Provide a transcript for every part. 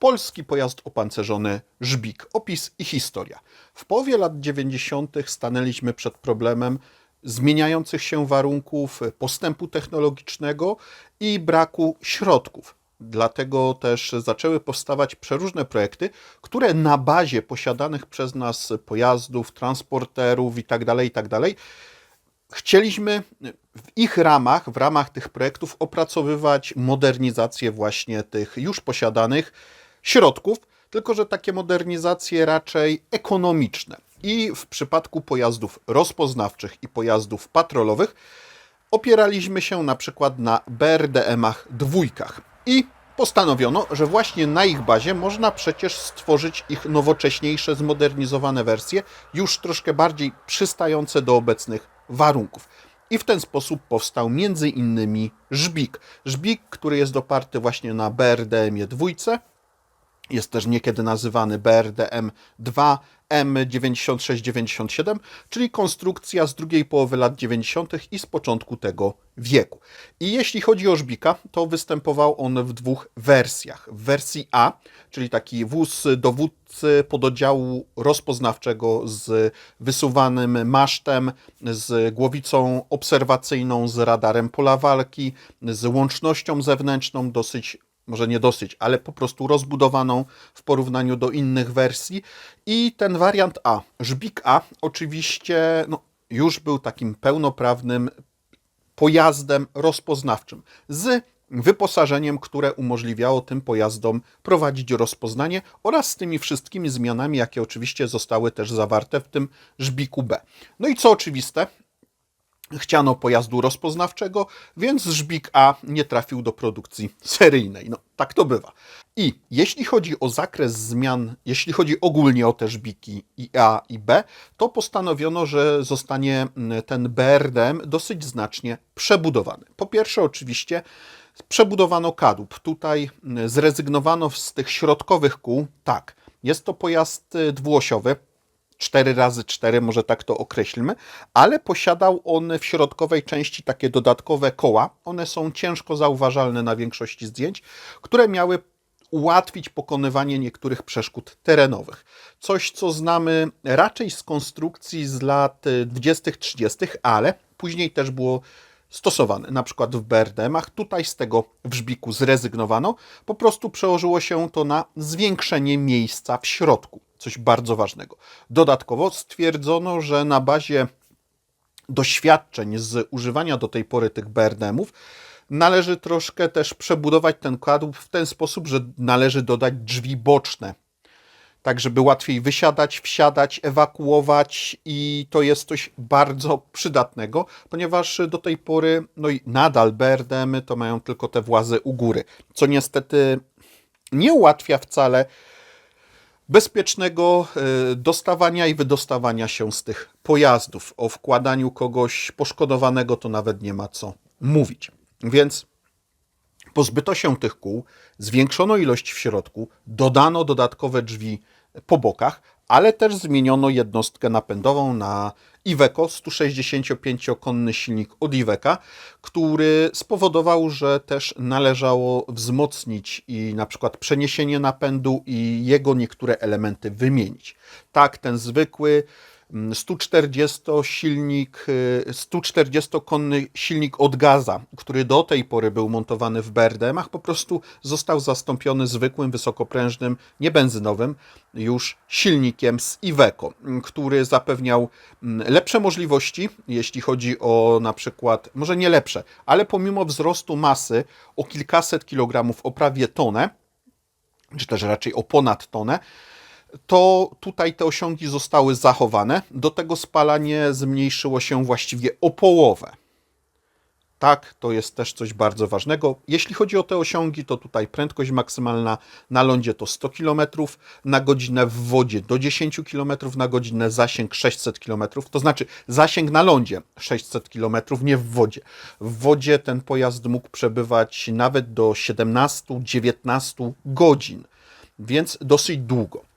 Polski pojazd opancerzony Żbik. Opis i historia. W połowie lat 90. stanęliśmy przed problemem zmieniających się warunków postępu technologicznego i braku środków. Dlatego też zaczęły powstawać przeróżne projekty, które na bazie posiadanych przez nas pojazdów, transporterów itd., itd. chcieliśmy w ich ramach, w ramach tych projektów opracowywać modernizację właśnie tych już posiadanych środków, tylko że takie modernizacje raczej ekonomiczne. I w przypadku pojazdów rozpoznawczych i pojazdów patrolowych opieraliśmy się na przykład na BRDM-ach dwójkach i postanowiono, że właśnie na ich bazie można przecież stworzyć ich nowocześniejsze, zmodernizowane wersje, już troszkę bardziej przystające do obecnych warunków. I w ten sposób powstał między innymi Żbik. Żbik, który jest oparty właśnie na BRDM-ie dwójce, jest też niekiedy nazywany BRDM-2 M9697, czyli konstrukcja z drugiej połowy lat 90. i z początku tego wieku. I jeśli chodzi o Żbika, to występował on w dwóch wersjach. W wersji A, czyli taki wóz dowódcy pododdziału rozpoznawczego z wysuwanym masztem, z głowicą obserwacyjną, z radarem pola walki, z łącznością zewnętrzną, dosyć może nie dosyć, ale po prostu rozbudowaną w porównaniu do innych wersji. I ten wariant A, Żbik A, oczywiście no, już był takim pełnoprawnym pojazdem rozpoznawczym z wyposażeniem, które umożliwiało tym pojazdom prowadzić rozpoznanie oraz z tymi wszystkimi zmianami, jakie oczywiście zostały też zawarte w tym Żbiku B. No i co oczywiste, chciano pojazdu rozpoznawczego, więc Żbik A nie trafił do produkcji seryjnej. No, tak to bywa. I jeśli chodzi o zakres zmian, jeśli chodzi ogólnie o te Żbiki i A i B, to postanowiono, że zostanie mm, ten BRDM dosyć znacznie przebudowany. Po pierwsze, oczywiście, przebudowano kadłub. Tutaj mm, zrezygnowano z tych środkowych kół. Tak, jest to pojazd y, dwuosiowy, 4 razy 4 może tak to określmy, ale posiadał on w środkowej części takie dodatkowe koła. One są ciężko zauważalne na większości zdjęć, które miały ułatwić pokonywanie niektórych przeszkód terenowych. Coś, co znamy raczej z konstrukcji z lat 20-30, ale później też było stosowane, na przykład w BRDM-ach. Tutaj z tego w Żbiku zrezygnowano, po prostu przełożyło się to na zwiększenie miejsca w środku coś bardzo ważnego. Dodatkowo stwierdzono, że na bazie doświadczeń z używania do tej pory tych BRDM-ów należy troszkę też przebudować ten kadłub w ten sposób, że należy dodać drzwi boczne, tak żeby łatwiej wysiadać, wsiadać, ewakuować i to jest coś bardzo przydatnego, ponieważ do tej pory, no i nadal BRDM-y to mają tylko te włazy u góry, co niestety nie ułatwia wcale bezpiecznego e, dostawania i wydostawania się z tych pojazdów. O wkładaniu kogoś poszkodowanego to nawet nie ma co mówić. Więc pozbyto się tych kół, zwiększono ilość w środku, dodano dodatkowe drzwi po bokach, ale też zmieniono jednostkę napędową na Iveco, 165-konny silnik od Iveca, który spowodował, że też należało wzmocnić i na przykład przeniesienie napędu i jego niektóre elementy wymienić. Tak, ten zwykły 140 silnik, 140-konny silnik od gaza, który do tej pory był montowany w BRDM-ach, po prostu został zastąpiony zwykłym, wysokoprężnym, niebenzynowym już silnikiem z Iveco, który zapewniał mm, lepsze możliwości, jeśli chodzi o na przykład, może nie lepsze, ale pomimo wzrostu masy o kilkaset kilogramów, o prawie tonę, czy też raczej o ponad tonę, to tutaj te osiągi zostały zachowane. Do tego spalanie zmniejszyło się właściwie o połowę. Tak, to jest też coś bardzo ważnego. Jeśli chodzi o te osiągi, to tutaj prędkość maksymalna na lądzie to 100 km na godzinę, w wodzie do 10 km na godzinę, zasięg 600 km, to znaczy zasięg na lądzie 600 km, nie w wodzie. W wodzie ten pojazd mógł przebywać nawet do 17-19 godzin, więc dosyć długo.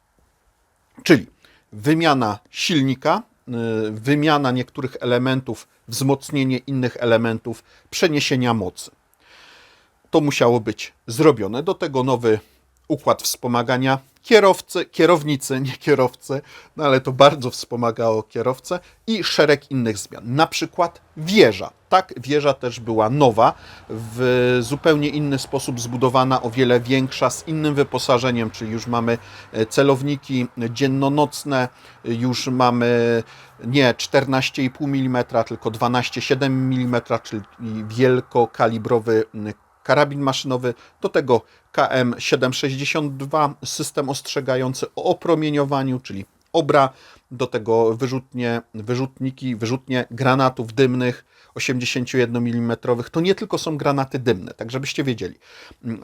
Czyli wymiana silnika, y, wymiana niektórych elementów, wzmocnienie innych elementów, przeniesienia mocy. To musiało być zrobione. Do tego nowy układ wspomagania kierowcy, kierownicy, nie kierowcy, no ale to bardzo wspomagało kierowcę i szereg innych zmian. Na przykład wieża. Tak, wieża też była nowa, w zupełnie inny sposób zbudowana, o wiele większa, z innym wyposażeniem, czyli już mamy e, celowniki dzienno-nocne, już mamy nie 14,5 mm, tylko 12,7 mm, czyli wielkokalibrowy karabin maszynowy, do tego KM762, system ostrzegający o opromieniowaniu, czyli OBRA, do tego wyrzutnie, wyrzutniki, wyrzutnie granatów dymnych 81 mm. To nie tylko są granaty dymne, tak żebyście wiedzieli.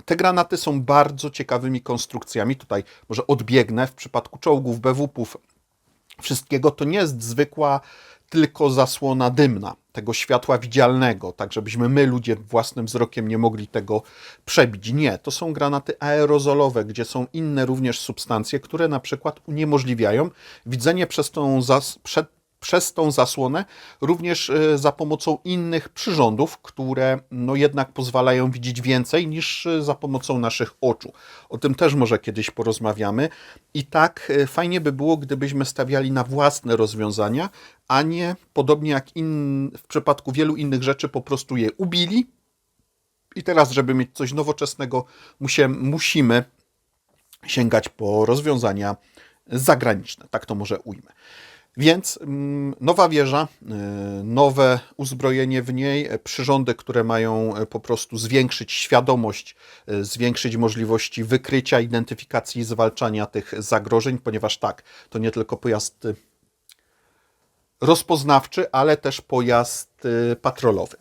Te granaty są bardzo ciekawymi konstrukcjami. Tutaj może odbiegnę w przypadku czołgów, BWP-ów, wszystkiego. To nie jest zwykła tylko zasłona dymna, tego światła widzialnego, tak żebyśmy my, ludzie, własnym wzrokiem nie mogli tego przebić. Nie, to są granaty aerozolowe, gdzie są inne również substancje, które na przykład uniemożliwiają widzenie przez tą, zas przed, przez tą zasłonę, również e, za pomocą innych przyrządów, które no jednak pozwalają widzieć więcej niż e, za pomocą naszych oczu. O tym też może kiedyś porozmawiamy. I tak e, fajnie by było, gdybyśmy stawiali na własne rozwiązania, a nie podobnie jak in, w przypadku wielu innych rzeczy, po prostu je ubili. I teraz, żeby mieć coś nowoczesnego, musimy sięgać po rozwiązania zagraniczne. Tak to może ujmę. Więc mm, nowa wieża, y, nowe uzbrojenie w niej, e, przyrządy, które mają e, po prostu zwiększyć świadomość, e, zwiększyć możliwości wykrycia, identyfikacji i zwalczania tych zagrożeń, ponieważ tak, to nie tylko pojazd y, rozpoznawczy, ale też pojazd y, patrolowy.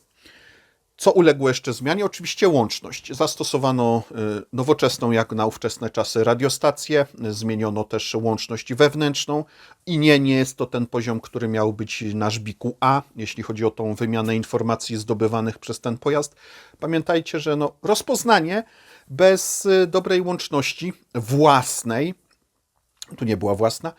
Co uległo jeszcze zmianie? Oczywiście łączność. Zastosowano y, nowoczesną, jak na ówczesne czasy, radiostację, zmieniono też łączność wewnętrzną i nie, nie jest to ten poziom, który miał być na żbiku A, jeśli chodzi o tą wymianę informacji zdobywanych przez ten pojazd. Pamiętajcie, że no, rozpoznanie bez y, dobrej łączności własnej, tu nie była własna,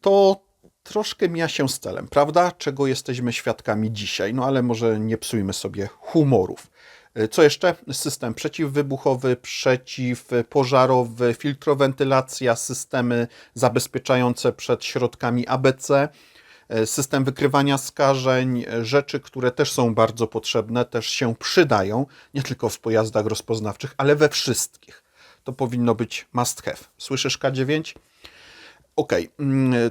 to troszkę mija się z celem, prawda? Czego jesteśmy świadkami dzisiaj, no ale może nie psujmy sobie humorów. Y, Co jeszcze? System przeciwwybuchowy, przeciwpożarowy, filtrowentylacja, systemy zabezpieczające przed środkami ABC, y, system wykrywania skażeń, rzeczy, które też są bardzo potrzebne, też się przydają, nie tylko w pojazdach rozpoznawczych, ale we wszystkich. To powinno być must have. Słyszysz K9? Ok,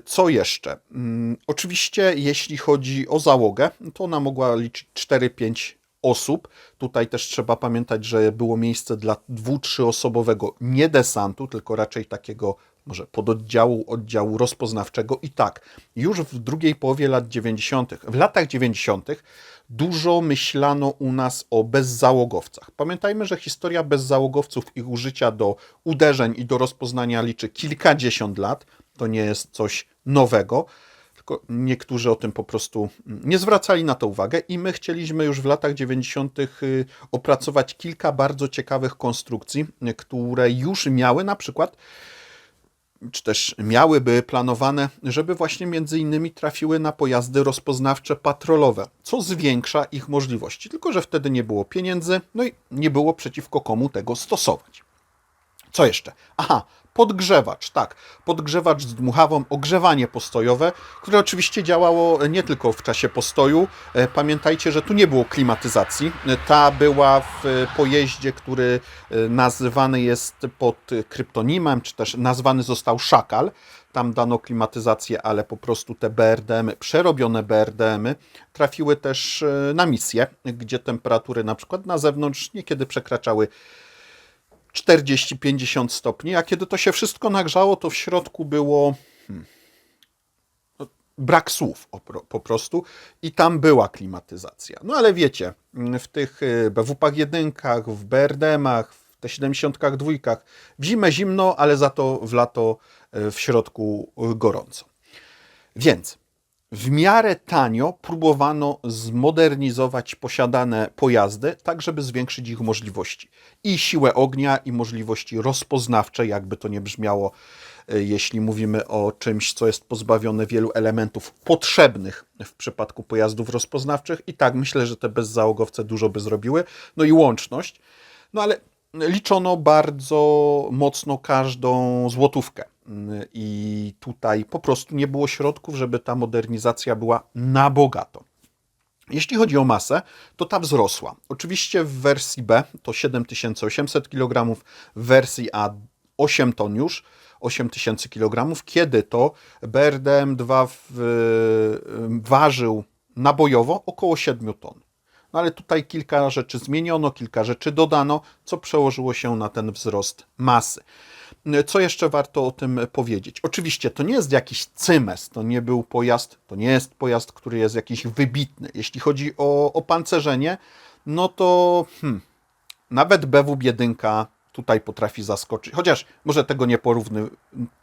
co jeszcze? Mm, oczywiście, jeśli chodzi o załogę, to ona mogła liczyć 4-5 osób. Tutaj też trzeba pamiętać, że było miejsce dla dwu, osobowego nie desantu, tylko raczej takiego może pododdziału, oddziału rozpoznawczego. I tak, już w drugiej połowie lat 90., w latach 90., dużo myślano u nas o bezzałogowcach. Pamiętajmy, że historia bezzałogowców, ich użycia do uderzeń i do rozpoznania liczy kilkadziesiąt lat to nie jest coś nowego, tylko niektórzy o tym po prostu nie zwracali na to uwagę i my chcieliśmy już w latach 90. Y, opracować kilka bardzo ciekawych konstrukcji, które już miały na przykład czy też miałyby planowane, żeby właśnie między innymi trafiły na pojazdy rozpoznawcze patrolowe, co zwiększa ich możliwości. Tylko, że wtedy nie było pieniędzy, no i nie było przeciwko komu tego stosować. Co jeszcze? Aha, podgrzewacz, tak, podgrzewacz z dmuchawą, ogrzewanie postojowe, które oczywiście działało nie tylko w czasie postoju. E, pamiętajcie, że tu nie było klimatyzacji. Ta była w pojeździe, który e, nazywany jest pod kryptonimem, czy też nazwany został Szakal. Tam dano klimatyzację, ale po prostu te BRDM, przerobione BRDM trafiły też e, na misję, gdzie temperatury na przykład na zewnątrz niekiedy przekraczały 40-50 stopni, a kiedy to się wszystko nagrzało, to w środku było hmm, no, brak słów po prostu i tam była klimatyzacja. No ale wiecie, w tych y, BWP-ach jedynkach, w BRDM-ach, w T70 w zimę zimno, ale za to w lato y, w środku gorąco. Więc w miarę tanio próbowano zmodernizować posiadane pojazdy, tak żeby zwiększyć ich możliwości i siłę ognia, i możliwości rozpoznawcze, jakby to nie brzmiało, e, jeśli mówimy o czymś, co jest pozbawione wielu elementów potrzebnych w przypadku pojazdów rozpoznawczych. I tak myślę, że te bezzałogowce dużo by zrobiły. No i łączność. No ale liczono bardzo mocno każdą złotówkę. I tutaj po prostu nie było środków, żeby ta modernizacja była na bogato. Jeśli chodzi o masę, to ta wzrosła. Oczywiście w wersji B to 7800 kg, w wersji A 8 ton już, 8000 kg, kiedy to BRDM2 w, ważył nabojowo około 7 ton. No ale tutaj kilka rzeczy zmieniono, kilka rzeczy dodano, co przełożyło się na ten wzrost masy. Co jeszcze warto o tym powiedzieć? Oczywiście to nie jest jakiś cymes, to nie był pojazd, to nie jest pojazd, który jest jakiś wybitny. Jeśli chodzi o opancerzenie, no to hmm, nawet BW 1 tutaj potrafi zaskoczyć. Chociaż może tego nie porówny,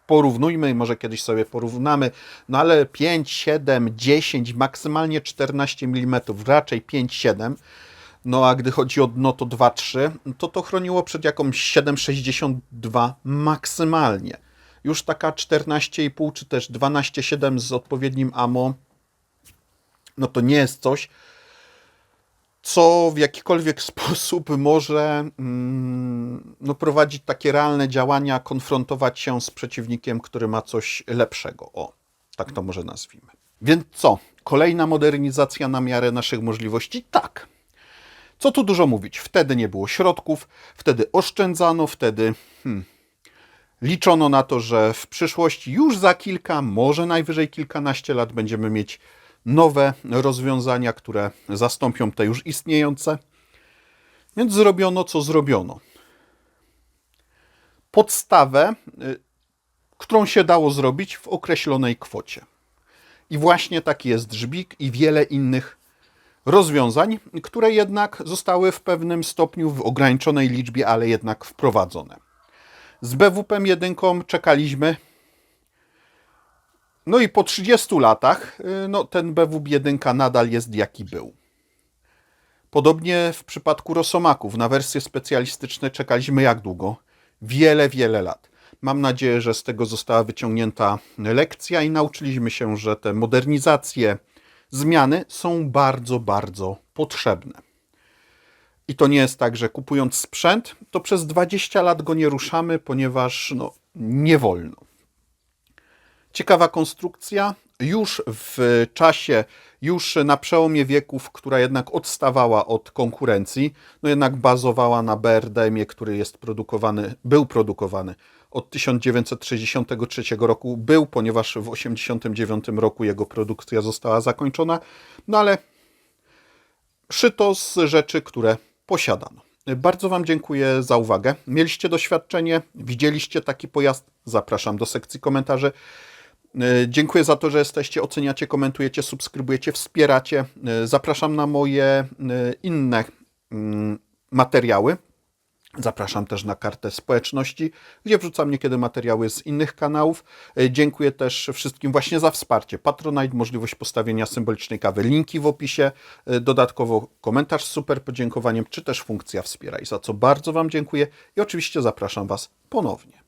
porównujmy, może kiedyś sobie porównamy, no ale 5, 7, 10, maksymalnie 14 mm, raczej 5, 7 no a gdy chodzi o dno to 2,3, to to chroniło przed jakąś 7,62 maksymalnie. Już taka 14,5 czy też 12,7 z odpowiednim ammo, no to nie jest coś, co w jakikolwiek sposób może mm, no, prowadzić takie realne działania, konfrontować się z przeciwnikiem, który ma coś lepszego. O, tak to może nazwijmy. Więc co? Kolejna modernizacja na miarę naszych możliwości? Tak. Co tu dużo mówić? Wtedy nie było środków, wtedy oszczędzano, wtedy hmm, liczono na to, że w przyszłości już za kilka, może najwyżej kilkanaście lat będziemy mieć nowe rozwiązania, które zastąpią te już istniejące. Więc zrobiono, co zrobiono. Podstawę, y, którą się dało zrobić w określonej kwocie. I właśnie taki jest Żbik i wiele innych rozwiązań, które jednak zostały w pewnym stopniu w ograniczonej liczbie, ale jednak wprowadzone. Z BWP 1 czekaliśmy. No i po 30 latach y, no, ten BWP 1 nadal jest jaki był. Podobnie w przypadku Rosomaków. Na wersje specjalistyczne czekaliśmy jak długo? Wiele, wiele lat. Mam nadzieję, że z tego została wyciągnięta lekcja i nauczyliśmy się, że te modernizacje, zmiany są bardzo, bardzo potrzebne. I to nie jest tak, że kupując sprzęt, to przez 20 lat go nie ruszamy, ponieważ no, nie wolno. Ciekawa konstrukcja, już w czasie, już na przełomie wieków, która jednak odstawała od konkurencji, no jednak bazowała na BRDM-ie, który jest produkowany, był produkowany od 1963 roku był, ponieważ w 1989 roku jego produkcja została zakończona, no ale szyto z rzeczy, które posiadano. Bardzo Wam dziękuję za uwagę. Mieliście doświadczenie, widzieliście taki pojazd? Zapraszam do sekcji komentarzy. Dziękuję za to, że jesteście, oceniacie, komentujecie, subskrybujecie, wspieracie. Zapraszam na moje inne mm, materiały. Zapraszam też na kartę społeczności, gdzie wrzucam niekiedy materiały z innych kanałów. E, Dziękuję też wszystkim właśnie za wsparcie. Patronite, możliwość postawienia symbolicznej kawy, linki w opisie, e, dodatkowo komentarz z super podziękowaniem, czy też funkcja wspieraj, za co bardzo Wam dziękuję i oczywiście zapraszam Was ponownie.